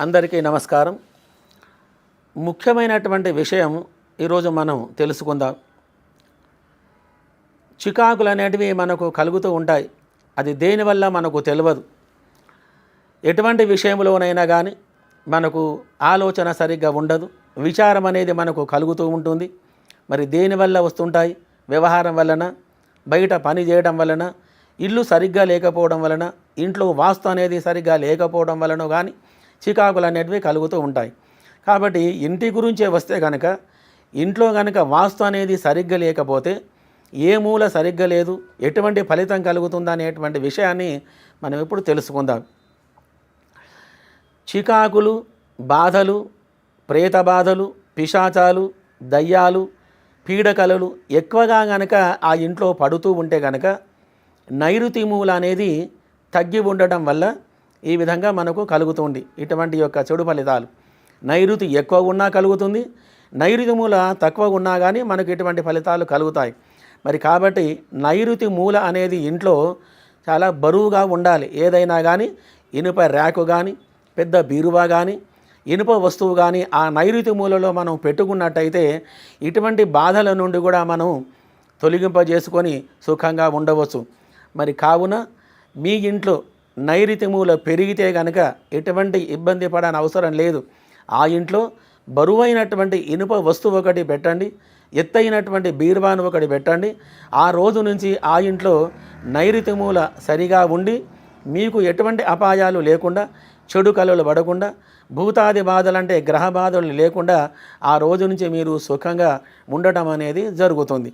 అందరికీ నమస్కారం. ముఖ్యమైనటువంటి విషయం ఈరోజు మనం తెలుసుకుందాం. చికాకులు అనేటివి మనకు కలుగుతూ ఉంటాయి. అది దేనివల్ల మనకు తెలియదు ఎటువంటి విషయంలోనైనా కానీ మనకు ఆలోచన సరిగ్గా ఉండదు. విచారం అనేది మనకు కలుగుతూ ఉంటుంది. మరి దేనివల్ల వస్తుంటాయి? వ్యవహారం వలన బయట పని చేయడం వలన ఇల్లు సరిగ్గా లేకపోవడం వలన ఇంట్లో వాస్తు అనేది సరిగ్గా లేకపోవడం వలన కానీ చికాకులు అనేటివి కలుగుతూ ఉంటాయి. కాబట్టి ఇంటి గురించే వస్తే కనుక ఇంట్లో కనుక వాస్తు అనేది సరిగ్గా లేకపోతే ఏ మూల సరిగ్గా లేదు ఎటువంటి ఫలితం కలుగుతుందా అనేటువంటి విషయాన్ని మనం ఇప్పుడు తెలుసుకుందాం. చికాకులు బాధలు ప్రేత బాధలు పిశాచాలు దయ్యాలు పీడకలలు ఎక్కువగా గనక ఆ ఇంట్లో పడుతూ ఉంటే గనక నైరుతి మూల అనేది తగ్గి ఉండటం వల్ల ఈ విధంగా మనకు కలుగుతుంది. ఇటువంటి యొక్క చెడు ఫలితాలు. నైరుతి ఎక్కువ ఉన్నా కలుగుతుంది. నైరుతి మూల తక్కువ ఉన్నా కానీ మనకు ఇటువంటి ఫలితాలు కలుగుతాయి. మరి కాబట్టి నైరుతి మూల అనేది ఇంట్లో చాలా బరువుగా ఉండాలి. ఏదైనా కానీ ఇనుప ర్యాకు కానీ పెద్ద బీరువా కానీ ఇనుప వస్తువు కానీ ఆ నైరుతి మూలలో మనం పెట్టుకున్నట్టయితే ఇటువంటి బాధల నుండి కూడా మనం తొలగింపజేసుకొని సుఖంగా ఉండవచ్చు. మరి కావున మీ ఇంట్లో నైరుతి మూల పెరిగితే కనుక ఎటువంటి ఇబ్బంది పడని అవసరం లేదు. ఆ ఇంట్లో బరువైనటువంటి ఇనుప వస్తువు ఒకటి పెట్టండి ఎత్తైనటువంటి బీర్వాను ఒకటి పెట్టండి. ఆ రోజు నుంచి ఆ ఇంట్లో నైరుతి మూల సరిగా ఉండి మీకు ఎటువంటి అపాయాలు లేకుండా చెడు కళలు పడకుండా భూతాది బాధలంటే గ్రహ బాధలు లేకుండా ఆ రోజు నుంచి మీరు సుఖంగా ఉండటం అనేది జరుగుతుంది.